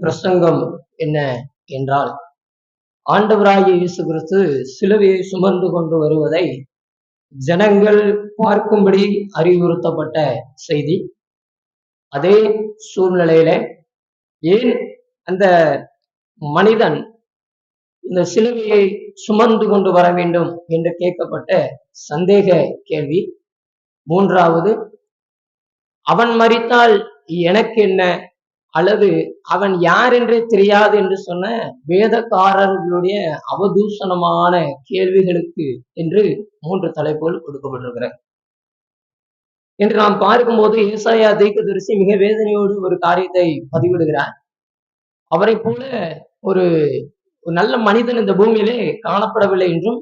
பிரசங்கம் என்ன என்றால் ஆண்டவராகிய இயேசு கிறிஸ்து சிலுவையை சுமந்து கொண்டு வருவதை ஜனங்கள் பார்க்கும்படி அறிவுறுத்தப்பட்ட செய்தி. அதே சூழ்நிலையில ஏன் அந்த மனிதன் இந்த சிலுவையை சுமந்து கொண்டு வர வேண்டும் என்று கேட்கப்பட்ட சந்தேக கேள்வி. மூன்றாவது அவன் மறித்தால் எனக்கு என்ன அல்லது அவன் யார் என்றே தெரியாது என்று சொன்ன வேதக்காரர்களுடைய அவதூஷணமான கேள்விகளுக்கு என்று மூன்று தலைப்புகள் கொடுக்கப்பட்டிருக்கிறார் என்று நாம் பார்க்கும்போது ஏசாயா தீர்க்கதரிசி மிக வேதனையோடு ஒரு காரியத்தை பதிவிடுகிறார். அவரை போல ஒரு நல்ல மனிதன் இந்த பூமியிலே காணப்படவில்லை என்றும்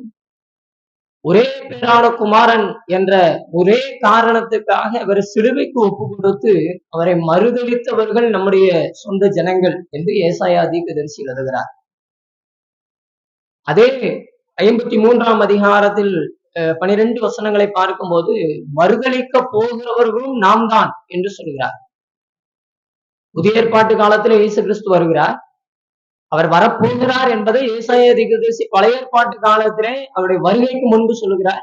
ஒரே பேரான குமாரன் என்ற ஒரே காரணத்துக்காக அவர் சிலுவைக்கு ஒப்பு கொடுத்து அவரை மறுதளித்தவர்கள் நம்முடைய சொந்த ஜனங்கள் என்று ஏசாயா தீர்க்கதரிசி எழுதுகிறார். அதே ஐம்பத்தி மூன்றாம் அதிகாரத்தில் பனிரெண்டு வசனங்களை பார்க்கும்போது மறுதளிக்க போகிறவர்களும் நாம் தான் என்று சொல்கிறார். புதிய ஏற்பாட்டு காலத்தில் இயேசு கிறிஸ்து வருகிறார். அவர் வரப்போகிறார் என்பதை ஏசாய திகதேசி பழைய ஏற்பாட்டு காலத்திலே அவருடைய வருகைக்கு முன்பு சொல்லுகிறார்.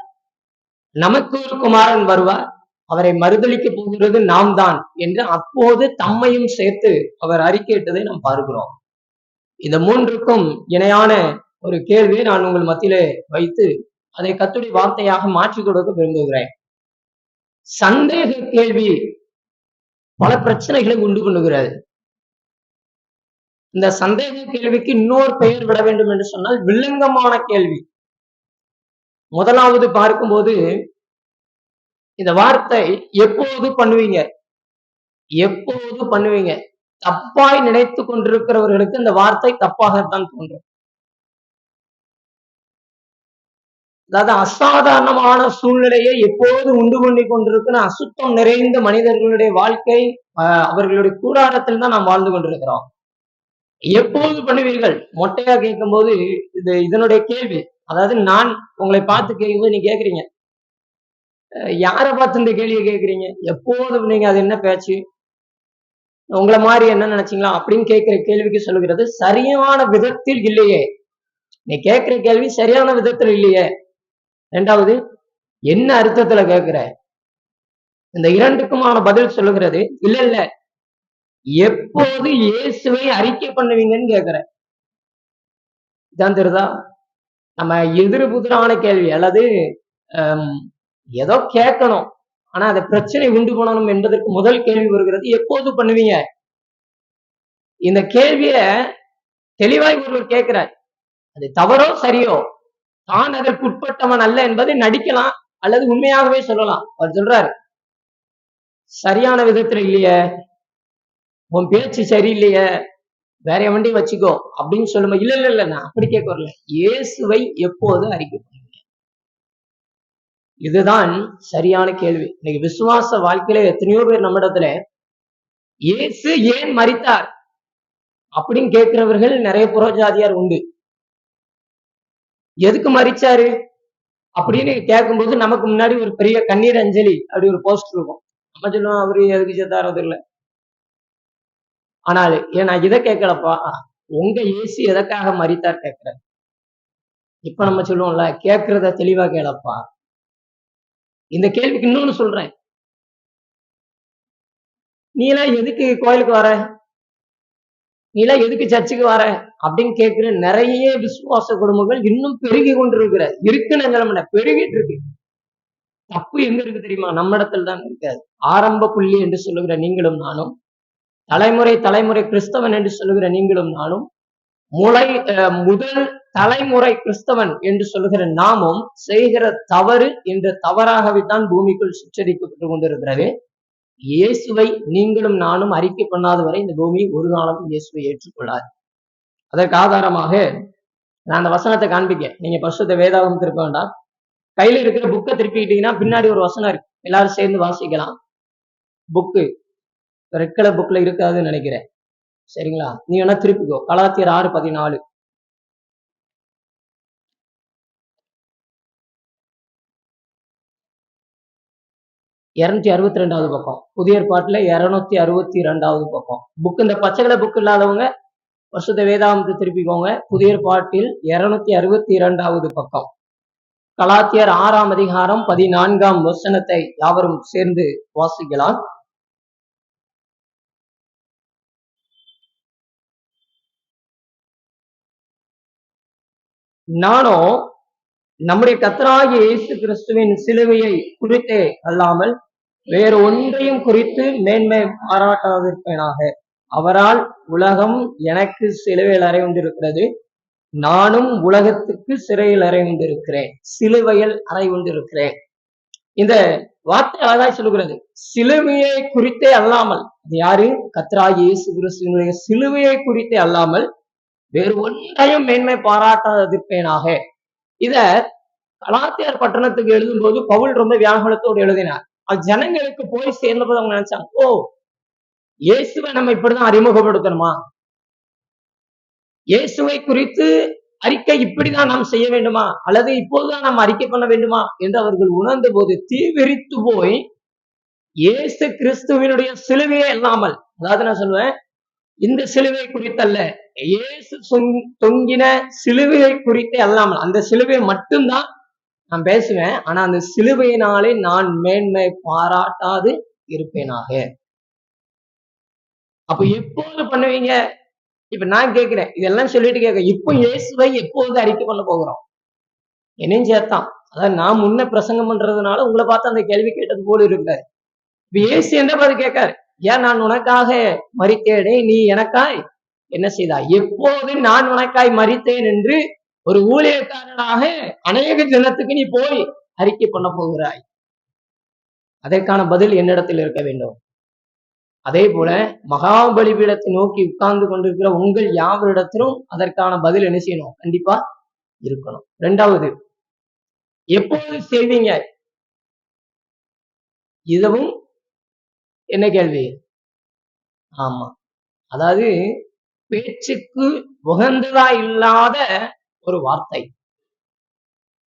நமக்கு ஒரு குமாரன் வருவார். அவரை மறுதளிக்க போகிறது நாம் தான் என்று அப்போது தம்மையும் சேர்த்து அவர் அறிக்கையிட்டதை நாம் பார்க்கிறோம். இந்த மூன்றுக்கும் இணையான ஒரு கேள்வியை நான் உங்கள் மத்தியிலே வைத்து அதை கத்துடைய வார்த்தையாக மாற்றி கொடுக்க விரும்புகிறேன். சந்தேக கேள்வி பல பிரச்சனைகளை உண்டு பண்ணுகிறது. இந்த சந்தேக கேள்விக்கு இன்னொரு பெயர் விட வேண்டும் என்று சொன்னால் வில்லங்கமான கேள்வி. முதலாவது பார்க்கும்போது இந்த வார்த்தை எப்போது பண்ணுவீங்க? எப்போது பண்ணுவீங்க? தப்பாய் நினைத்து கொண்டிருக்கிறவர்களுக்கு இந்த வார்த்தை தப்பாகத்தான் தோன்றும். அதாவது அசாதாரணமான சூழ்நிலையை எப்போது உண்டு பண்ணி கொண்டிருக்கிற அசுத்தம் நிறைந்த மனிதர்களுடைய வாழ்க்கை அவர்களுடைய கூடாரத்தில் தான் நாம் வாழ்ந்து கொண்டிருக்கிறோம். எப்போது பண்ணுவீர்கள்? மொட்டையா கேட்கும் போது இது இதனுடைய கேள்வி. அதாவது நான் உங்களை பார்த்து கேட்கும்போது நீங்க கேக்குறீங்க யாரை பார்த்து இந்த கேள்வியை கேட்குறீங்க? எப்போது நீங்க அது என்ன பேச்சு? உங்களை மாதிரி என்ன நினைச்சீங்களா? அப்படின்னு கேட்கிற கேள்விக்கு சொல்லுகிறது சரியான விதத்தில் இல்லையே. நீ கேட்கிற கேள்வி சரியான விதத்தில் இல்லையே. ரெண்டாவது என்ன அர்த்தத்துல கேட்கிற? இந்த இரண்டுக்குமான பதில் சொல்லுகிறது இல்ல இல்ல. எப்போது இயேசுவை அறிக்கை பண்ணுவீங்கன்னு கேக்குறேன். இதான் நம்ம எதிர் புதிரான கேள்வி அல்லது ஏதோ கேட்கணும். ஆனா அதை பிரச்சனை உண்டு பண்ணணும் என்பதற்கு முதல் கேள்வி வருகிறது எப்போது பண்ணுவீங்க? இந்த கேள்விய தெளிவாய் ஒருவர் கேட்கிறார். அது தவறோ சரியோ? தான் அதற்கு உட்பட்டவன் அல்ல என்பதை நடிக்கலாம் அல்லது உண்மையாகவே சொல்லலாம். அவர் சொல்றாரு சரியான விதத்துல இல்லையே. உன் பேச்சு சரியில்லையே வேற வண்டி வச்சுக்கோ அப்படின்னு சொல்லுமா இல்ல இல்ல இல்ல நான் அப்படி கேட்க வரல. இயேசுவை எப்போது அறிக்கை பண்ணுவீங்க இதுதான் சரியான கேள்வி. இன்னைக்கு விசுவாச வாழ்க்கையில எத்தனையோ பேர் நம்மிடத்துல இயேசு ஏன் மறித்தார் அப்படின்னு கேட்கிறவர்கள் நிறைய புறஜாதியார் உண்டு. எதுக்கு மறிச்சாரு அப்படின்னு கேட்கும்போது நமக்கு முன்னாடி ஒரு பெரிய கண்ணீர் அஞ்சலி அப்படி ஒரு போஸ்ட் இருக்கும். நம்ம சொல்லுவோம் அவரு எதுக்கு செத்தாரது இல்லை ஆனால் ஏன் நான் இதை கேட்கலப்பா? உங்க ஏசி எதற்காக மறித்தார் கேட்கிற இப்ப நம்ம சொல்லுவோம்ல கேட்கறத தெளிவா கேளப்பா. இந்த கேள்விக்கு இன்னொன்னு சொல்றேன். நீ எல்லாம் எதுக்கு கோயிலுக்கு வர? நீ எல்லாம் எதுக்கு சர்ச்சுக்கு வர? அப்படின்னு கேட்கிற நிறைய விசுவாச குடும்பங்கள் இன்னும் பெருகி கொண்டிருக்கிற இருக்குன்னு நிலைமை பெருகிட்டு இருக்கு. தப்பு எங்க இருக்கு தெரியுமா? நம்ம இடத்துல தான் இருக்காது ஆரம்ப புள்ளி என்று சொல்லுகிற நீங்களும் நானும் தலைமுறை தலைமுறை கிறிஸ்தவன் என்று சொல்லுகிற நீங்களும் நானும் முளை முதல் தலைமுறை கிறிஸ்தவன் என்று சொல்லுகிற நாமும் செய்கிற தவறு என்ற தவறாகவே தான் பூமிக்குள் சுற்றறிக்கப்பட்டு கொண்டிருக்கிறது. இயேசுவை நீங்களும் நானும் அறிக்கை பண்ணாத வரை இந்த பூமி ஒரு நாளும் இயேசுவை ஏற்றுக்கொள்ளாது. அதற்கு ஆதாரமாக நான் அந்த வசனத்தை காண்பிக்க. நீங்க பசுத்த வேதாகம் திருப்ப வேண்டாம். கையில இருக்கிற புக்கை திருப்பிக்கிட்டீங்கன்னா பின்னாடி ஒரு வசனம் இருக்கு. எல்லாரும் சேர்ந்து வாசிக்கலாம். புக்கு. ரெட் கலர் புக்ல இருக்காதுன்னு நினைக்கிறேன். சரிங்களா? நீ வேணா திருப்பிக்கோ கலாத்தியர் ஆறு பதினாலு. இருநூத்தி அறுபத்தி ரெண்டாவது பக்கம். புதிய பாட்டுல இருநூத்தி அறுபத்தி ரெண்டாவது பக்கம். புக் இந்த பச்சை கலர் புக் இல்லாதவங்க வருஷத்தை வேதாந்தத்தை திருப்பிக்கோங்க புதிய ஏற்பாட்டில் இருநூத்தி அறுபத்தி இரண்டாவது பக்கம். கலாத்தியர் ஆறாம் அதிகாரம் பதினான்காம் வசனத்தை யாவரும் சேர்ந்து வாசிக்கலாம். நானோ நம்முடைய கத்தராகிய இயேசு கிறிஸ்துவின் சிலுவையை குறித்தே அல்லாமல் வேறு ஒன்றையும் குறித்து மேன்மை பாராட்டாதிருப்பேனாக. அவரால் உலகம் எனக்கு சிலுவையில் அறைவுண்டிருக்கிறது. நானும் உலகத்துக்கு சிறையில் அறைவுண்டிருக்கிறேன். சிலுவையில் அறைவுண்டிருக்கிறேன். இந்த வார்த்தை அழகாய் சொல்லுகிறது. சிலுவையை குறித்தே அல்லாமல். அது யாரு? கத்ராகி இயேசு கிறிஸ்துவனுடைய சிலுவையை குறித்தே அல்லாமல் வேறு ஒன்றையும் மேன்மை பாராட்டாதிருப்பேனாக. இத கலாத்தியார் பட்டணத்துக்கு எழுதும்போது பவுல் ரொம்ப வியாகுலத்தோடு எழுதினார். அது ஜனங்களுக்கு போய் சேர்ந்தபோது அவங்க நினைச்சாங்க ஓ இயேசுவை நம்ம இப்படிதான் அறிமுகப்படுத்தணுமா? இயேசுவை குறித்து அறிக்கை இப்படிதான் நாம் செய்ய வேண்டுமா? அல்லது இப்போதுதான் நாம் அறிக்கை பண்ண வேண்டுமா? என்று அவர்கள் உணர்ந்த போது தீவிரித்து போய் இயேசு கிறிஸ்துவினுடைய சிலுவையே இல்லாமல் அதாவது நான் சொல்லுவேன் இந்த சிலுவை குறித்தல்ல. இயேசு தொங்கின சிலுவையை குறித்தே அல்லாமல் அந்த சிலுவை மட்டும்தான் நான் பேசுவேன். ஆனா அந்த சிலுவையினாலே நான் மேன்மை பாராட்டாது இருப்பேனாக. அப்ப எப்போது பண்ணுவீங்க? இப்ப நான் கேட்கிறேன். இதெல்லாம் சொல்லிட்டு கேட்க. இப்போ இயேசுவை எப்போது அறிக்கை பண்ண போகிறோம்? என்னையும் சேர்த்தான். அதாவது நான் முன்ன பிரசங்கம் பண்றதுனால உங்களை பார்த்து அந்த கேள்வி கேட்டது போல இருக்காரு இப்ப இயேசு என்ன பார்த்து கேட்காரு? ஏன் நான் உனக்காக மறித்தேனே? நீ எனக்காய் என்ன செய்தாய்? எப்போது நான் உனக்காய் மறித்தேன் என்று ஒரு ஊழியக்காரனாக அநேக தினத்துக்கு நீ போய் அறிக்கை பண்ண போகிறாய். அதற்கான பதில் என்னிடத்தில் இருக்க வேண்டும். அதே போல மகாபலிபீடத்தை நோக்கி உட்கார்ந்து கொண்டிருக்கிற உங்கள் யாவரிடத்திலும் அதற்கான பதில் என்ன செய்யணும்? கண்டிப்பா இருக்கணும். ரெண்டாவது எப்போது செய்வீங்க? இதுவும் என்ன கேள்வி? ஆமா. அதாவது பேச்சுக்கு உகந்ததா இல்லாத ஒரு வார்த்தை.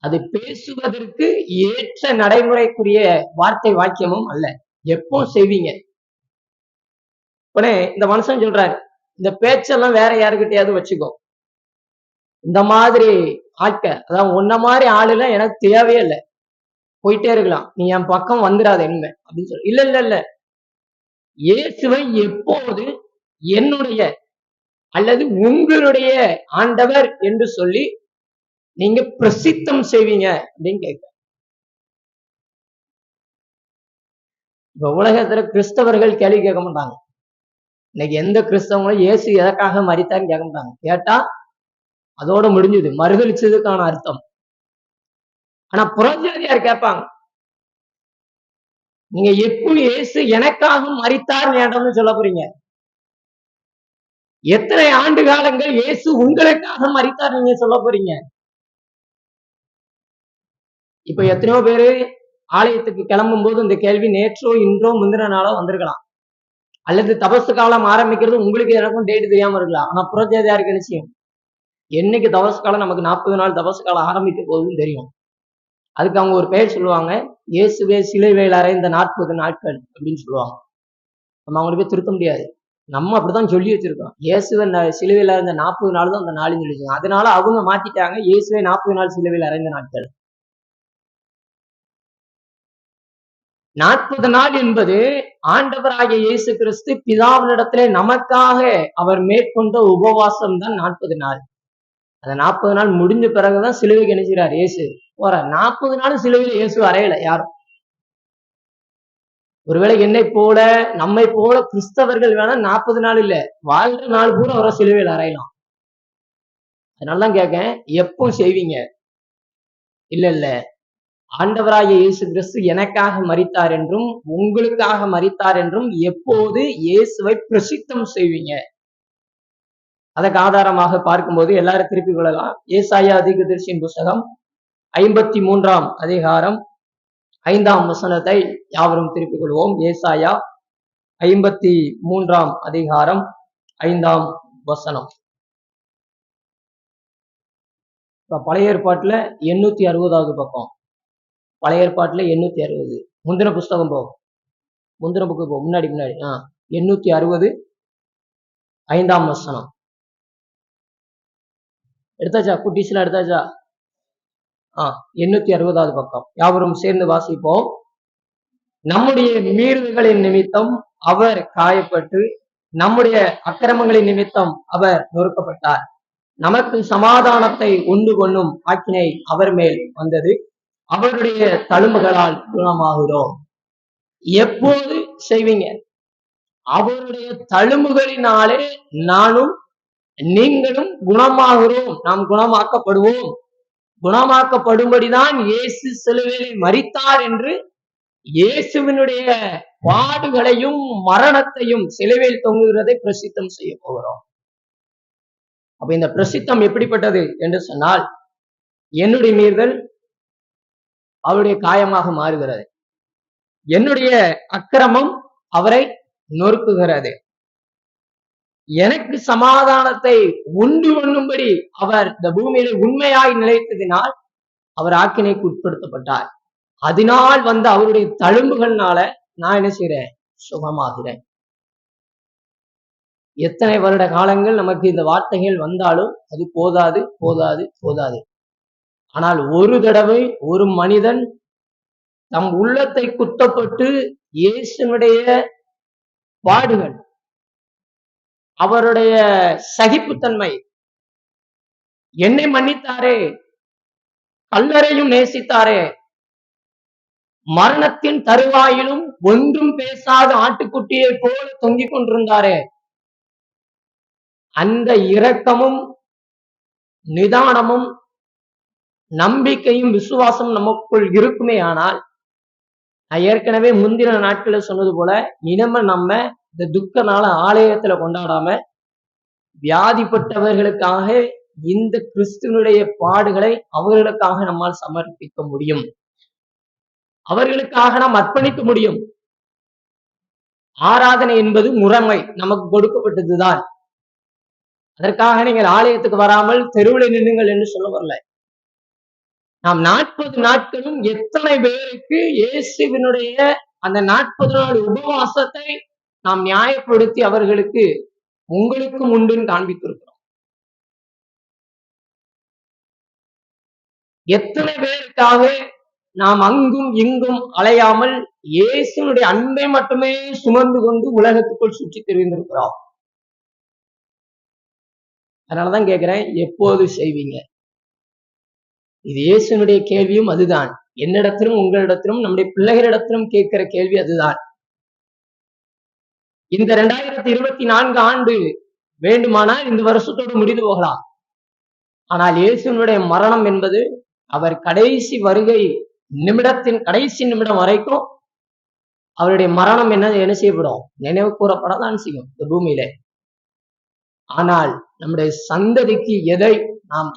அது பேசுவதற்கு ஏற்ற நடைமுறைக்குரிய வார்த்தை வாக்கியமும் அல்ல. எப்போ செய்வீங்க? உடனே இந்த மனுஷன் சொல்றாரு இந்த பேச்செல்லாம் வேற யாருக்கிட்டையாவது வச்சுக்கோ. இந்த மாதிரி ஆட்க அதான் உன்ன மாதிரி ஆளுல எனக்கு தேவையே இல்லை. போயிட்டே இருக்கலாம். நீ என் பக்கம் வந்துடாத என்ன அப்படின்னு சொல்லி இல்ல இல்ல இல்ல. இயேசுவை எப்போது என்னுடைய அல்லது உங்களுடைய ஆண்டவர் என்று சொல்லி நீங்க பிரசித்தம் செய்வீங்க அப்படின்னு கேட்க இப்ப உலகத்துல கிறிஸ்தவர்கள் கேள்வி கேட்க மாட்டாங்க. இன்னைக்கு எந்த கிறிஸ்தவங்களும் இயேசு எதற்காக மறித்தான்னு கேட்க மாட்டாங்க. கேட்டா அதோட முடிஞ்சது மறுதளிச்சதுக்கான அர்த்தம். ஆனா புறஜாதியார் கேட்பாங்க நீங்க எப்படி இயேசு எனக்காக மறித்தார் ஏண்டம்னு சொல்ல போறீங்க? எத்தனை ஆண்டு காலங்கள் இயேசு உங்களுக்காக மறித்தார் நீங்க சொல்ல போறீங்க? இப்ப எத்தனையோ பேரு ஆலயத்துக்கு கிளம்பும் போது இந்த கேள்வி நேற்றோ இன்றோ முந்தின நாளோ வந்திருக்கலாம். அல்லது தபசு காலம் ஆரம்பிக்கிறது உங்களுக்கு எனக்கும் டேட் தெரியாம இருக்கலாம். ஆனா புறஜேதியாருக்கு நிச்சயம் என்னைக்கு தபசு காலம் நமக்கு நாற்பது நாள் தபசு காலம் ஆரம்பிக்க போகுதுன்னு தெரியும். அதுக்கு அவங்க ஒரு பெயர் சொல்லுவாங்க இயேசுவே சிலை வேல் இந்த நாற்பது நாட்கள் அப்படின்னு சொல்லுவாங்க. நம்ம அவங்களை போய் திருத்த முடியாது. நம்ம அப்படித்தான் சொல்லி வச்சிருக்கோம். இயேசுவை சிலுவையில் இருந்த நாற்பது நாள் தான் அந்த நாள்னு சொல்லி அதனால அவங்க மாத்திட்டாங்க இயேசுவை நாற்பது நாள் சிலுவையில் அறைந்த நாட்கள் நாற்பது நாள் என்பது ஆண்டவராகிய இயேசு கிறிஸ்து பிதாவினிடத்திலே நமக்காக அவர் மேற்கொண்ட உபவாசம் தான் நாற்பது நாள். அந்த நாற்பது நாள் முடிஞ்ச பிறகுதான் சிலுவைக்கு நினைச்சார் இயேசு? போற நாற்பது நாள் சிலுவையில் இயேசு அறையல யாரும். ஒருவேளை என்னை போல நம்மை போல கிறிஸ்தவர்கள் வேணா நாற்பது நாள் இல்ல வாழ்ற நாள் கூட அவரை சிலுவையில் அறையலாம். அதனாலதான் கேட்க எப்போ செய்வீங்க? இல்ல இல்ல. ஆண்டவராய இயேசு கிறிஸ்து எனக்காக மறித்தார் என்றும் உங்களுக்காக மறித்தார் என்றும் எப்போது இயேசுவை பிரசித்தம் செய்வீங்க? அதற்கு ஆதாரமாக பார்க்கும்போது எல்லாரும் திருப்பி கொள்ளலாம். ஏசாயா அதிகதர்சியின் புஸ்தகம் ஐம்பத்தி மூன்றாம் அதிகாரம் ஐந்தாம் வசனத்தை யாவரும் திருப்பிக் கொள்வோம் ஏசாயா ஐம்பத்தி மூன்றாம் அதிகாரம் ஐந்தாம் வசனம். பழைய ஏற்பாட்டுல எண்ணூத்தி அறுபதாவது பக்கம். பழைய ஏற்பாட்டில் எண்ணூத்தி அறுபது. முந்தின புஸ்தகம் போகும் முந்தின புக்கு போ. முன்னாடி முன்னாடி. ஆ எண்ணூத்தி அறுபது ஐந்தாம் வசனம். எடுத்தாச்சா? குட்டீஸ்ல எடுத்தாச்சா? ஆஹ் எண்ணூத்தி அறுபதாவது பக்கம். யாவரும் சேர்ந்து வாசிப்போம். நம்முடைய மீறுதல்களின் நிமித்தம் அவர் காயப்பட்டு நம்முடைய அக்கிரமங்களின் நிமித்தம் அவர் நொறுக்கப்பட்டார். நமக்கு சமாதானத்தை உண்டு கொள்ளும் ஆக்கினை அவர் மேல் வந்தது. அவருடைய தழும்புகளால் குணமாகிறோம் எப்போது செய்வீங்க? அவருடைய தழும்புகளினாலே நானும் நீங்களும் குணமாகிறோம். நாம் குணமாக்கப்படுவோம். குணமாக்கப்படும்படிதான் இயேசு சிலுவையில் மறித்தார் என்று இயேசுவினுடைய பாடுகளையும் மரணத்தையும் சிலுவையில் தொங்குகிறதை பிரசித்தம் செய்ய போகிறோம். அப்ப இந்த பிரசித்தம் எப்படிப்பட்டது என்று சொன்னால் என்னுடைய மீறுதல் அவருடைய காயமாக மாறுகிறது. என்னுடைய அக்கிரமம் அவரை நொறுக்குகிறது. எனக்கு சமாதானத்தை உண்டு பண்ணும்படி அவர் இந்த பூமியில உண்மையாய் நிலைத்ததினால் அவர் ஆக்கினைக்கு உட்படுத்தப்பட்டார். அதனால் வந்த அவருடைய தழும்புகள்னால நான் என்ன செய்யறேன் சுகமாகிறேன். எத்தனை வருட காலங்கள் நமக்கு இந்த வார்த்தைகள் வந்தாலும் அது போதாது போதாது போதாது. ஆனால் ஒரு தடவை ஒரு மனிதன் தம் உள்ளத்தை குத்தப்பட்டு இயேசுனுடைய பாடுகள் அவருடைய சகிப்புத்தன்மை. என்னை மன்னித்தாரே. கல்லறையும் நேசித்தாரே. மரணத்தின் தருவாயிலும் ஒன்றும் பேசாத ஆட்டுக்குட்டியை போல தொங்கிக் கொண்டிருந்தாரே. அந்த இரக்கமும் நிதானமும் நம்பிக்கையும் விசுவாசம் நமக்குள் இருக்குமே ஆனால் நான் ஏற்கனவே முந்தின நாட்களில் சொன்னது போல இனிமே நம்ம இந்த துக்க நாள ஆலயத்துல கொண்டாடாம வியாதிப்பட்டவர்களுக்காக இந்த கிறிஸ்துவனுடைய பாடுகளை அவர்களுக்காக நம்மால் சமர்ப்பிக்க முடியும். அவர்களுக்காக நாம் அர்ப்பணிக்க முடியும். ஆராதனை என்பது முறைமை நமக்கு கொடுக்கப்பட்டதுதான். அதற்காக நீங்கள் ஆலயத்துக்கு வராமல் தெருவில் நின்னுங்கள் என்று சொல்ல வரல. நாம் நாற்பது நாட்களும் எத்தனை பேருக்கு இயேசுவினுடைய அந்த நாற்பது நாள் உபவாசத்தை நாம் நியாயப்படுத்தி அவர்களுக்கு உங்களுக்கும் உண்டுன்னு காண்பித்திருக்கிறோம். எத்தனை பேருக்காக நாம் அங்கும் இங்கும் அலையாமல் இயேசுனுடைய அன்பை மட்டுமே சுமந்து கொண்டு உலகத்துக்குள் சுற்றி தெரிந்திருக்கிறோம். அதனாலதான் கேட்கிறேன் எப்போது செய்வீங்க? இது இயேசுனுடைய கேள்வியும் அதுதான். என்னிடத்திலும் உங்களிடத்திலும் நம்முடைய பிள்ளைகளிடத்திலும் கேட்கிற கேள்வி அதுதான். இந்த ரெண்டாயிரத்தி இருபத்தி நான்கு ஆண்டு வேண்டுமானால் இந்த வருஷத்தோடு முடிந்து போகலாம். ஆனால் இயேசுனுடைய மரணம் என்பது அவர் கடைசி வருகை நிமிடத்தின் கடைசி நிமிடம் வரைக்கும் அவருடைய மரணம் என்ன என்ன செய்யப்படும்? நினைவு கூறப்படத்தான் செய்யும் இந்த பூமியில. ஆனால் நம்முடைய சந்ததிக்கு எதை நாம்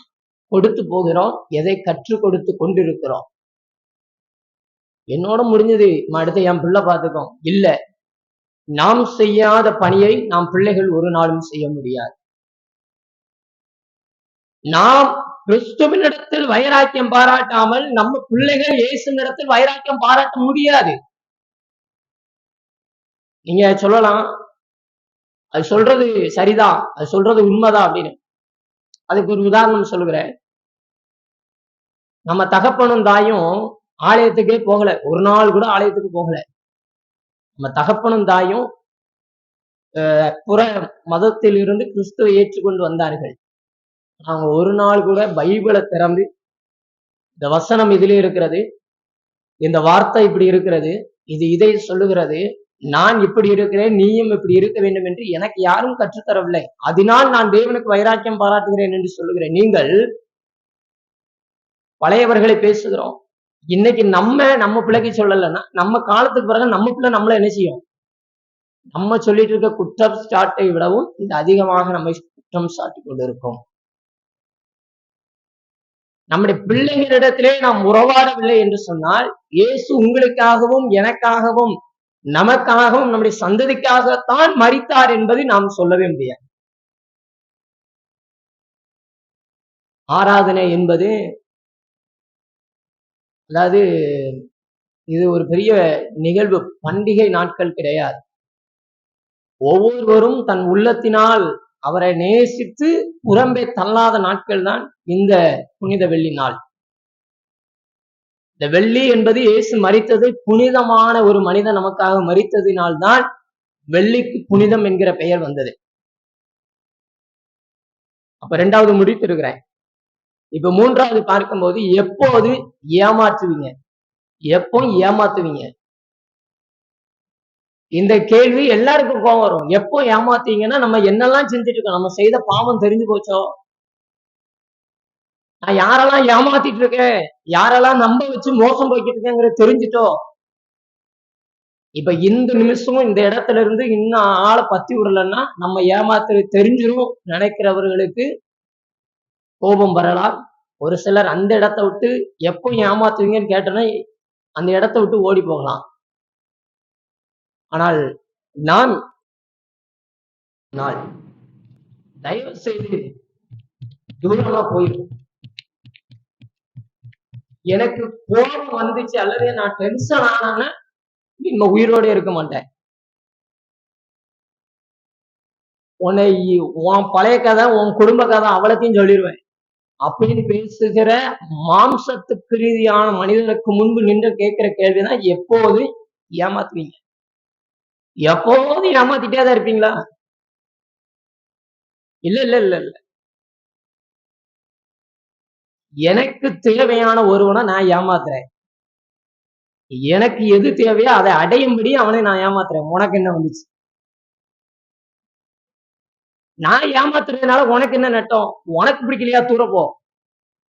கொடுத்து போகிறோம்? எதை கற்றுக் கொடுத்து கொண்டிருக்கிறோம்? என்னோட முடிஞ்சது நம்ம என் பிள்ளை பார்த்துக்கோம். இல்லை நாம் செய்யாத பணியை நாம் பிள்ளைகள் ஒரு நாளும் செய்ய முடியாது. நாம் கிறிஸ்துவனிடத்தில் வைராக்கியம் பாராட்டாமல் நம்ம பிள்ளைகள் இயேசுனிடத்தில் வைராக்கியம் பாராட்ட முடியாது. நீங்க சொல்லலாம். அது சொல்றது சரிதான். அது சொல்றது உண்மைதான் அப்படின்னு. அதுக்கு ஒரு உதாரணம் சொல்லுகிறேன். நம்ம தகப்பனும் தாயும் ஆலயத்துக்கே போகல. ஒரு நாள் கூட ஆலயத்துக்கு போகல. நம்ம தகப்பனும் தாயும் அஹ், புற மதத்தில் இருந்து கிறிஸ்துவை ஏற்றுக்கொண்டு வந்தார்கள். அவங்க ஒரு நாள் கூட பைபிளை திறந்து இந்த வசனம் இதிலே இருக்கிறது இந்த வார்த்தை இப்படி இருக்கிறது இது இதை சொல்லுகிறது நான் இப்படி இருக்கிறேன் நீயும் இப்படி இருக்க வேண்டும் என்று எனக்கு யாரும் கற்றுத்தரவில்லை. அதனால் நான் தேவனுக்கு வைராக்கியம் பாராட்டுகிறேன் என்று சொல்லுகிறேன். நீங்கள் பழையவர்களை பேசுகிறோம். இன்னைக்கு நம்ம நம்ம பிள்ளைக்கு சொல்லலைன்னா நம்ம காலத்துக்கு பிறகு நம்ம பிள்ளை நம்மள என்ன செய்யும்? நம்ம சொல்லிட்டு இருக்க குற்றம் சாட்டை விடவும் இது அதிகமாக நம்ம குற்றம் சாட்டி கொண்டு இருக்கோம் நம்முடைய பிள்ளைகளிடத்திலே நாம் உறவாடவில்லை என்று சொன்னால் இயேசு உங்களுக்காகவும் எனக்காகவும் நமக்காகவும் நம்முடைய சந்ததிக்காகத்தான் மறித்தார் என்பதை நாம் சொல்லவே முடியாது. ஆராதனை என்பது அதாவது இது ஒரு பெரிய நிகழ்வு. பண்டிகை நாட்கள் கிடையாது. ஒவ்வொருவரும் தன் உள்ளத்தினால் அவரை நேசித்து புறம்பே தள்ளாத நாட்கள் தான் இந்த புனித வெள்ளி நாள். இந்த வெள்ளி என்பது இயேசு மறித்தது புனிதமான ஒரு மனிதன் நமக்காக மறித்ததினால்தான் வெள்ளிக்கு புனிதம் என்கிற பெயர் வந்தது. அப்ப ரெண்டாவது முடித்து இருக்கிறேன் இப்ப மூன்றாவது பார்க்கும்போது எப்போது ஏமாற்றுவீங்க? எப்போ ஏமாத்துவீங்க? இந்த கேள்வி எல்லாருக்கும் கோவம் வரும். எப்போ ஏமாத்தீங்கன்னா நம்ம என்னெல்லாம் செஞ்சுட்டு இருக்கோம் நம்ம செய்த பாவம் தெரிஞ்சு போச்சோ? நான் யாரெல்லாம் ஏமாத்திட்டு இருக்கேன் யாரெல்லாம் நம்ப வச்சு மோசம் போய்கிட்டு இருக்கேங்கிற தெரிஞ்சுட்டோம் இப்ப இந்த நிமிஷமும் இந்த இடத்துல இருந்து இன்னும் ஆளை பத்தி விடலன்னா நம்ம ஏமாத்து தெரிஞ்சிரும் நினைக்கிறவர்களுக்கு கோபம் வரலாம். ஒரு சிலர் அந்த இடத்த விட்டு எப்போ ஏமாத்துவீங்கன்னு கேட்டோன்னா அந்த இடத்த விட்டு ஓடி போகலாம். ஆனால் நான் நாள் தயவு செய்து தூரமா போயிடும் எனக்கு கோபம் வந்துச்சு அல்லது நான் டென்ஷன் ஆனான்னு நம்ம உயிரோட இருக்க மாட்டேன். உன்னை உன் பழைய கதை உன் குடும்ப கதை அவ்வளத்தையும் சொல்லிடுவேன் அப்படின்னு பேசுகிற மாம்சத்துக்கு ரீதியான மனிதனுக்கு முன்பு நின்று கேட்கிற கேள்விதான் எப்போது ஏமாத்துவீங்க? எப்போது ஏமாத்திட்டே தான் இருப்பீங்களா? இல்ல இல்ல இல்ல இல்ல. எனக்கு தேவையான ஒருவனை நான் ஏமாத்துறேன். எனக்கு எது தேவையோ அதை அடையும்படி அவனை நான் ஏமாத்துறேன். உனக்கு என்ன வந்துச்சு? நான் ஏமாத்துறதுனால உனக்கு என்ன நட்டம்? உனக்கு பிடிக்கலையா? தூரப்போ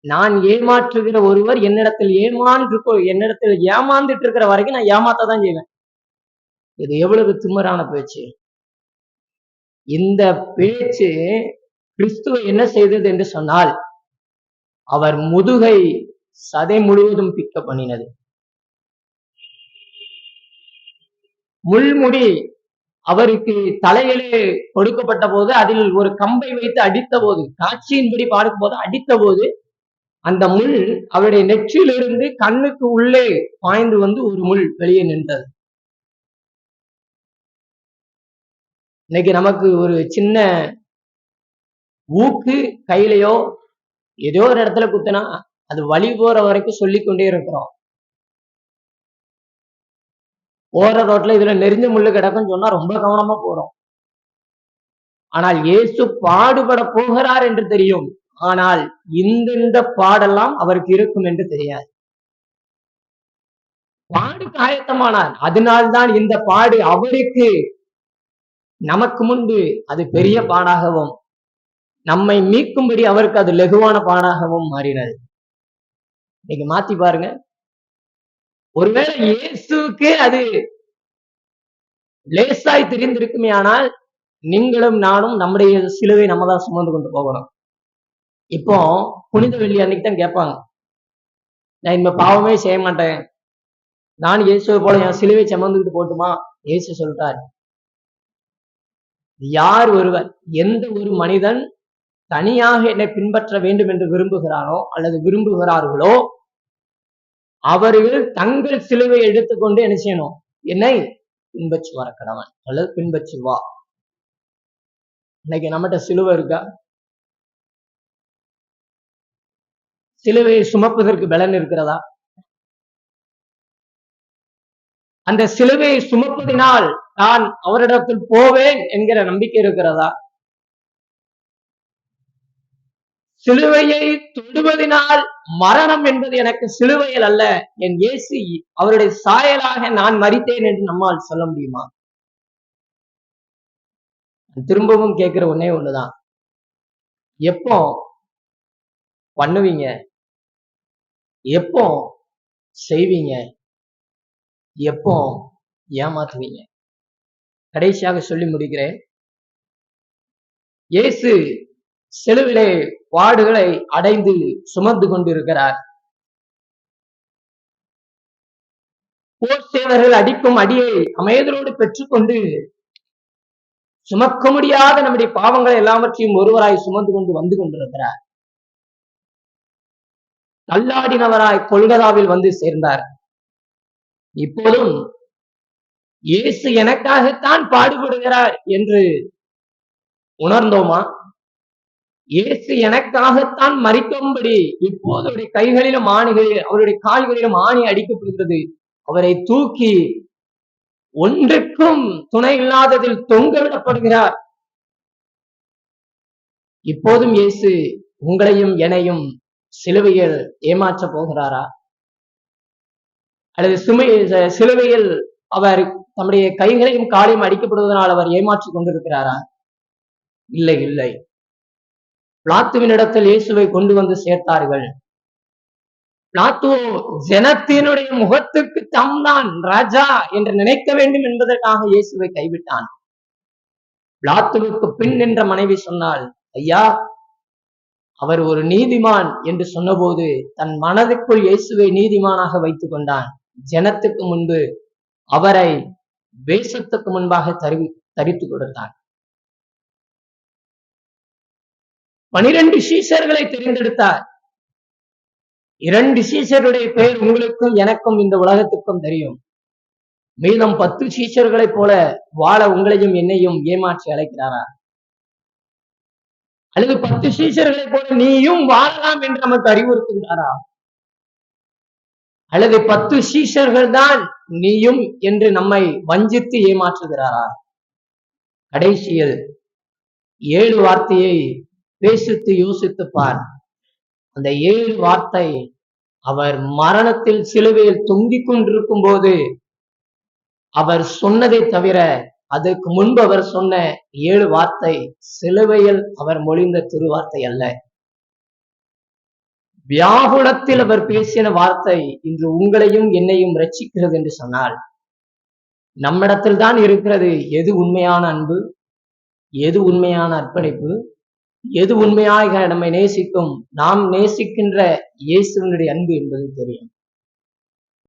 நான் ஏமாற்றுகிற ஒருவர் என்னிடத்தில் ஏமாந்து என்னிடத்தில் ஏமாந்துட்டு இருக்கிற வரைக்கும் நான் ஏமாத்த தான் செய்வேன். இது எவ்வளவு திமிரான பேச்சு. இந்த பேச்சு கிறிஸ்துவ என்ன செய்தது என்று சொன்னால் அவர் முதுகை சதை முழுவதும் பிக்க பண்ணினது. முள்முடி அவருக்கு தலையிலே கொடுக்கப்பட்ட போது அதில் ஒரு கம்பை வைத்து அடித்த போது காட்சியின்படி பார்க்கும் போது அடித்த போது அந்த முள் அவருடைய நெற்றிலிருந்து கண்ணுக்கு உள்ளே பாய்ந்து வந்து ஒரு முள் வெளியே நின்றது. இன்னைக்கு நமக்கு ஒரு சின்ன ஊக்கு கையிலையோ ஏதோ ஒரு இடத்துல குத்துனா அது வழி போற வரைக்கும் சொல்லிக்கொண்டே இருக்கிறோம். ஓர ரோட்ல இதுல நெறிஞ்ச முள்ளு கிடக்குன்னு சொன்னா ரொம்ப கவனமா போறோம். ஆனால் இயேசு பாடுபட போகிறார் என்று தெரியும். ஆனால் இந்த பாடெல்லாம் அவருக்கு இருக்கும் என்று தெரியாது. பாடு காயத்தமானார். அதனால்தான் இந்த பாடு அவருக்கு நமக்கு முன்பு அது பெரிய பாடாகவும் நம்மை மீட்கும்படி அவருக்கு அது லெகுவான பாடாகவும் மாறினது. இன்னைக்கு மாத்தி பாருங்க. ஒருவேளை இயேசுக்கு அது லேசாய் தெரிந்திருக்குமே ஆனால் நீங்களும் நானும் நம்முடைய சிலுவை நம்ம தான் சுமந்து கொண்டு போகணும். இப்போ புனித வெள்ளி அன்னைக்கு தான் கேட்பாங்க. நான் இந்த பாவமே செய்ய மாட்டேன். நான் இயேசுவை போல என் சிலுவை சுமந்துக்கிட்டு போட்டுமா? இயேசு சொல்றாரு. யார் ஒருவர் எந்த ஒரு மனிதன் தனியாக என்னை பின்பற்ற வேண்டும் என்று விரும்புகிறானோ அல்லது விரும்புகிறார்களோ அவர்கள் தங்கள் சிலுவை எடுத்துக்கொண்டு என்ன செய்யணும்? என்னை பின்பற்றி வர கடவன் அல்லது பின்பற்றி வா இன்னைக்கு நம்மகிட்ட சிலுவை இருக்கா? சிலுவையை சுமப்பதற்கு பலன் இருக்கிறதா? அந்த சிலுவையை சுமப்பதினால் நான் அவரிடத்தில் போவேன் என்கிற நம்பிக்கை இருக்கிறதா? சிலுவையை தொடுவதினால் மரணம் என்பது எனக்கு சிலுவையில் அல்ல. என் இயேசு அவருடைய சாயலாக நான் மறித்தேன் என்று நம்மால் சொல்ல முடியுமா? திரும்பவும் கேட்கிற ஒன்னே ஒண்ணுதான். எப்போ பண்ணுவீங்க? எப்போ செய்வீங்க? எப்போ ஏமாத்துவீங்க? கடைசியாக சொல்லி முடிக்கிறேன். இயேசு செலுவிலே பாடுகளை அடைந்து சுமந்து கொண்டிருக்கிறார். போர் சேவர்கள் அடிக்கும் அடியை அமைதலோடு பெற்றுக்கொண்டு சுமக்க முடியாத நம்முடைய பாவங்களை எல்லாவற்றையும் ஒருவராய் சுமந்து கொண்டு வந்து கொண்டிருக்கிறார். தள்ளாடினவராய் கொல்கதாவில் வந்து சேர்ந்தார். இப்போதும் இயேசு எனக்காகத்தான் பாடுபடுகிறார் என்று உணர்ந்தோமா? இயேசு எனக்காகத்தான் மறிக்கும்படி இப்போது அவருடைய கைகளிலும் ஆணிகளில் அவருடைய கால்களிலும் ஆணி அடிக்கப்படுகிறது. அவரை தூக்கி ஒன்றுக்கும் துணை இல்லாததில் தொங்கவிடப்படுகிறார். இப்போதும் இயேசு உங்களையும் என்னையும் சிலுவையில் ஏமாற்ற போகிறாரா? அல்லது சுமை சிலுவையில் அவர் தம்முடைய கைகளையும் காலையும் அடிக்கப்படுவதனால் அவர் ஏமாற்றிக் கொண்டிருக்கிறாரா? இல்லை இல்லை. பிளாத்துவின் இடத்தில் இயேசுவை கொண்டு வந்து சேர்த்தார்கள். பிளாத்து ஜனத்தினுடைய முகத்துக்கு தம்தான் ராஜா என்று நினைக்க வேண்டும் என்பதற்காக இயேசுவை கைவிட்டான். பிளாத்துவுக்கு பின் நின்ற மனைவி சொன்னால் ஐயா அவர் ஒரு நீதிமான் என்று சொன்னபோது தன் மனதுக்குள் இயேசுவை நீதிமானாக வைத்துக் கொண்டான். ஜனத்துக்கு முன்பு அவரை வேஷத்துக்கு முன்பாக தரி தரித்து கொடுத்தான். பனிரெண்டு சீசர்களை தெரிந்தெடுத்தார். இரண்டு சீசருடைய பெயர் உங்களுக்கும் எனக்கும் இந்த உலகத்துக்கும் தெரியும். மீதம் பத்து சீசர்களைப் போல வாழ உங்களையும் என்னையும் ஏமாற்றி அழைக்கிறாரா? அல்லது பத்து சீசர்களைப் போல நீயும் வாழலாம் என்று நமக்கு அறிவுறுத்துகிறாரா? அல்லது பத்து சீஷர்கள் தான் நீயும் என்று நம்மை வஞ்சித்து ஏமாற்றுகிறாரா? கடைசியில் ஏழு வார்த்தையை பேசித்து யோசித்து பார் அந்த ஏழு வார்த்தை அவர் மரணத்தில் சிலுவையில் தொங்கிக் கொண்டிருக்கும் போது அவர் சொன்னதை தவிர அதற்கு முன்பு அவர் சொன்ன ஏழு வார்த்தை சிலுவையில் அவர் மொழிந்த திருவார்த்தை அல்ல. வியாகுலத்தில் அவர் பேசின வார்த்தை இன்று உங்களையும் என்னையும் ரட்சிக்கிறது என்று சொன்னால் நம்மிடத்தில் தான் இருக்கிறது எது உண்மையான அன்பு எது உண்மையான அர்ப்பணிப்பு எது உண்மையாக நம்மை நேசிக்கும்? நாம் நேசிக்கின்ற இயேசுவனுடைய அன்பு என்பது தெரியும்.